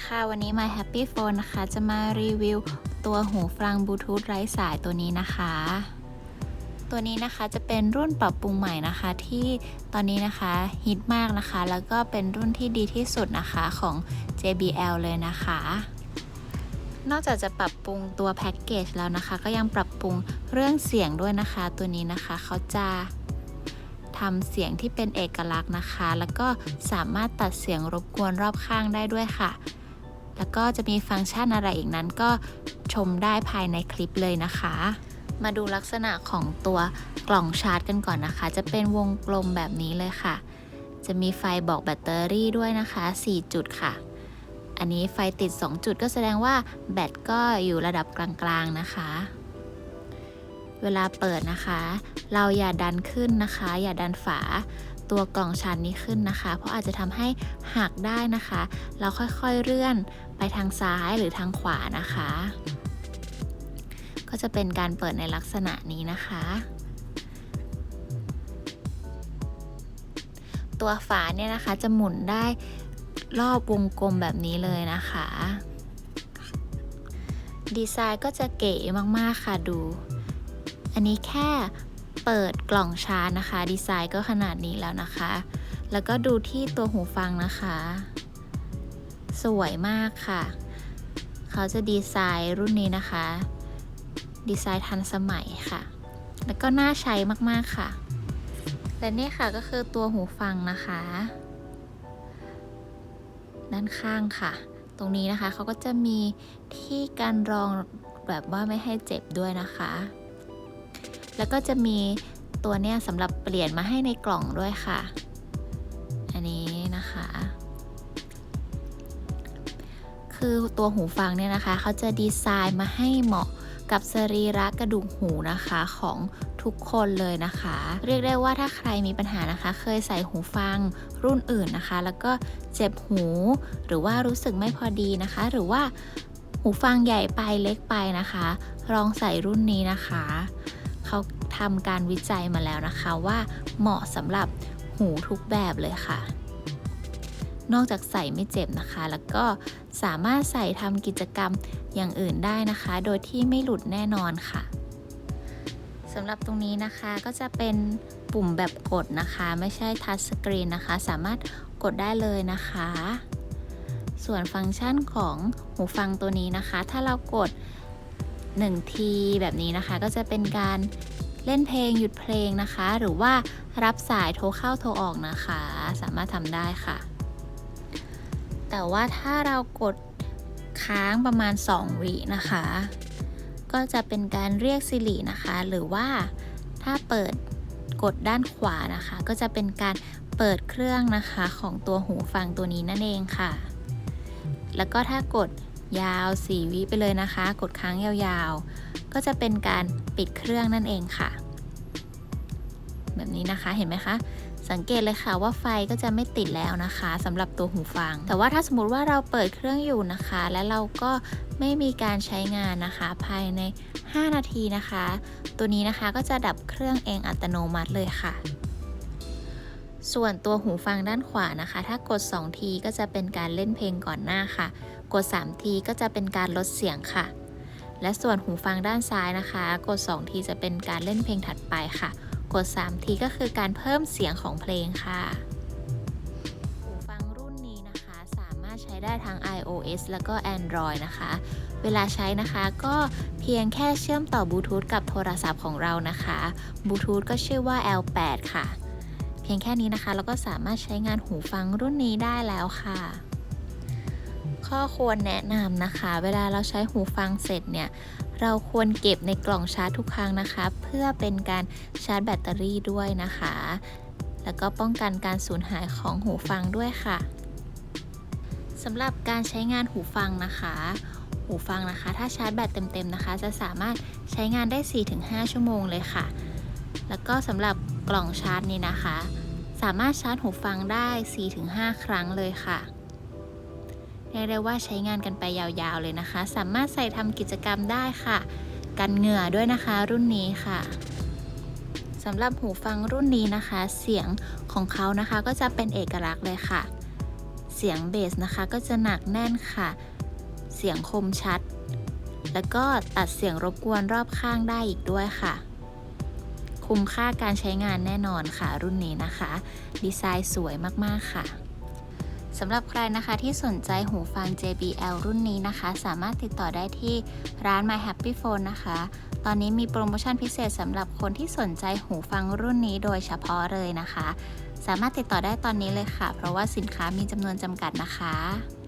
วัสดีค่ะ วันนี้ My Happy Phone นะคะ จะมารีวิวตัวหูฟังบลูทูธไร้สายตัวนี้นะคะ ตัวนี้นะคะจะเป็นรุ่นปรับปรุงใหม่นะคะที่ตอนนี้นะคะฮิตมากนะคะ แล้วก็เป็นรุ่นที่ดีที่สุดนะคะของ JBL เลยนะคะ นอกจากจะปรับปรุงตัวแพ็กเกจแล้วนะคะ ก็ยังปรับปรุงเรื่องเสียงด้วยนะคะ ตัวนี้นะคะเขาจะทำเสียงที่เป็นเอกลักษณ์นะคะ แล้วก็สามารถตัดเสียงรบกวนรอบข้างได้ด้วยค่ะ แล้วก็จะมีฟังก์ชันอะไรอีกนั้นก็ชมได้ภายในคลิปเลยนะคะ มาดูลักษณะของตัวกล่องชาร์จกันก่อนนะคะ จะเป็นวงกลมแบบนี้เลยค่ะ จะมีไฟบอกแบตเตอรี่ด้วยนะคะ 4 จุดค่ะ อันนี้ไฟติด 2 จุดก็แสดงว่าแบตก็อยู่ระดับกลางๆนะคะเวลาเปิดนะคะ เราอย่าดันขึ้นนะคะ อย่าดันฝา ตัวกล่องชาร์จนี้ขึ้นนะคะ เพราะอาจจะทำให้หักได้นะคะ เราค่อยๆเลื่อนไปทางซ้ายหรือทางขวานะคะ ก็จะเป็นการเปิดในลักษณะนี้นะคะ ตัวฝาเนี่ยนะคะจะหมุนได้รอบวงกลมแบบนี้เลยนะคะ ดีไซน์ก็จะเก๋มากๆค่ะดู อันนี้แค่ เปิดกล่องชาร์จนะคะ ดีไซน์ก็ขนาดนี้แล้วนะคะ แล้วก็ดูที่ตัวหูฟังนะคะ สวยมากค่ะ เขาจะดีไซน์รุ่นนี้นะคะ ดีไซน์ทันสมัยค่ะ แล้วก็น่าใช้มากๆค่ะ และนี่ค่ะก็คือตัวหูฟังนะคะ ด้านข้างค่ะ ตรงนี้นะคะเขาก็จะมีที่การรองแบบว่าไม่ให้เจ็บด้วยนะคะ แล้วก็จะมีตัวเนี้ยสำหรับเปลี่ยนมาให้ในกล่องด้วยค่ะ อันนี้นะคะ คือตัวหูฟังเนี่ยนะคะเขาจะดีไซน์มาให้เหมาะกับสรีระกระดูกหูนะคะของทุกคนเลยนะคะ เรียกได้ว่าถ้าใครมีปัญหานะคะ เคยใส่หูฟังรุ่นอื่นนะคะ แล้วก็เจ็บหู หรือว่ารู้สึกไม่พอดีนะคะ หรือว่าหูฟังใหญ่ไปเล็กไปนะคะ ลองใส่รุ่นนี้นะคะ เขาทำการวิจัยมาแล้วนะคะว่าเหมาะสำหรับหูทุกแบบเลยค่ะ นอกจากใส่ไม่เจ็บนะคะ แล้วก็สามารถใส่ทำกิจกรรมอย่างอื่นได้นะคะ โดยที่ไม่หลุดแน่นอนค่ะสำหรับตรงนี้นะคะก็จะเป็นปุ่มแบบกดนะคะ ไม่ใช่ทัชสกรีนนะคะ สามารถกดได้เลยนะคะ ส่วนฟังก์ชันของหูฟังตัวนี้นะคะ ถ้าเรากด 1 ทีแบบนี้นะคะ ก็จะเป็นการเล่นเพลงหยุดเพลงนะคะ หรือว่ารับสายโทรเข้าโทรออกนะคะ สามารถทำได้ค่ะ แต่ว่าถ้าเรากดค้างประมาณ 2 วินะคะ ก็จะเป็นการเรียกสิรินะคะ หรือว่าถ้าเปิดกดด้านขวานะคะ ก็จะเป็นการเปิดเครื่องนะคะของตัวหูฟังตัวนี้นั่นเองค่ะ แล้วก็ถ้ากด ยาว 4 วิไปเลยนะคะ กดค้างยาวๆ ก็จะเป็นการปิดเครื่องนั่นเองค่ะ แบบนี้นะคะเห็นไหมคะ สังเกตเลยค่ะว่าไฟก็จะไม่ติดแล้วนะคะสำหรับตัวหูฟัง แต่ว่าถ้าสมมติว่าเราเปิดเครื่องอยู่นะคะ และเราก็ไม่มีการใช้งานนะคะ ภายใน 5 นาทีนะคะ ตัวนี้นะคะก็จะดับเครื่องเองอัตโนมัติเลยค่ะ ส่วนตัวหูฟังด้านขวานะคะ ถ้ากด 2 ทีก็จะเป็นการเล่นเพลงก่อนหน้าค่ะ กด 3 ทีก็จะเป็นการลดเสียงค่ะ และส่วนหูฟังด้านซ้ายนะคะ กด 2 ทีจะเป็นการเล่นเพลงถัดไปค่ะ กด 3 ทีก็คือการเพิ่มเสียงของเพลงค่ะหูฟังรุ่นนี้นะคะสามารถใช้ได้ทั้ง iOS แล้วก็ Android นะคะ เวลาใช้นะคะก็เพียงแค่เชื่อมต่อบลูทูธกับโทรศัพท์ของเรานะคะบลูทูธก็ชื่อว่า L8 ค่ะ พียงแค่นี้นะคะเราก็สามารถใช้งานหูฟังรุ่นนี้ได้แล้วค่ะ ข้อควรแนะนำนะคะ เวลาเราใช้หูฟังเสร็จเนี่ย เราควรเก็บในกล่องชาร์จทุกครั้งนะคะ เพื่อเป็นการชาร์จแบตเตอรี่ด้วยนะคะ แล้วก็ป้องกันการสูญหายของหูฟังด้วยค่ะสำหรับการใช้งานหูฟังนะคะ หูฟังนะคะ ถ้าชาร์จแบตเต็มๆนะคะ จะสามารถใช้งานได้ 4-5 ชั่วโมงเลยค่ะ แล้วก็สำหรับกล่องชาร์จนี้นะคะ สามารถชาร์จหูฟังได้ 4-5 ครั้งเลยค่ะเรียกได้ว่าใช้งานกันไปยาวๆเลยนะคะ สามารถใส่ทำกิจกรรมได้ค่ะ กันเหงื่อด้วยนะคะรุ่นนี้ค่ะสำหรับหูฟังรุ่นนี้นะคะ เสียงของเขานะคะก็จะเป็นเอกลักษณ์เลยค่ะ เสียงเบสนะคะก็จะหนักแน่นค่ะ เสียงคมชัด แล้วก็ตัดเสียงรบกวนรอบข้างได้อีกด้วยค่ะ คุ้มค่าการใช้งานแน่นอนค่ะ รุ่นนี้นะคะ ดีไซน์สวยมากๆค่ะสำหรับใครนะคะที่สนใจหูฟัง JBL รุ่นนี้นะคะ สามารถติดต่อได้ที่ร้าน My Happy Phone นะคะ ตอนนี้มีโปรโมชั่นพิเศษสำหรับคนที่สนใจหูฟังรุ่นนี้โดยเฉพาะเลยนะคะ สามารถติดต่อได้ตอนนี้เลยค่ะ เพราะว่าสินค้ามีจำนวนจำกัดนะคะ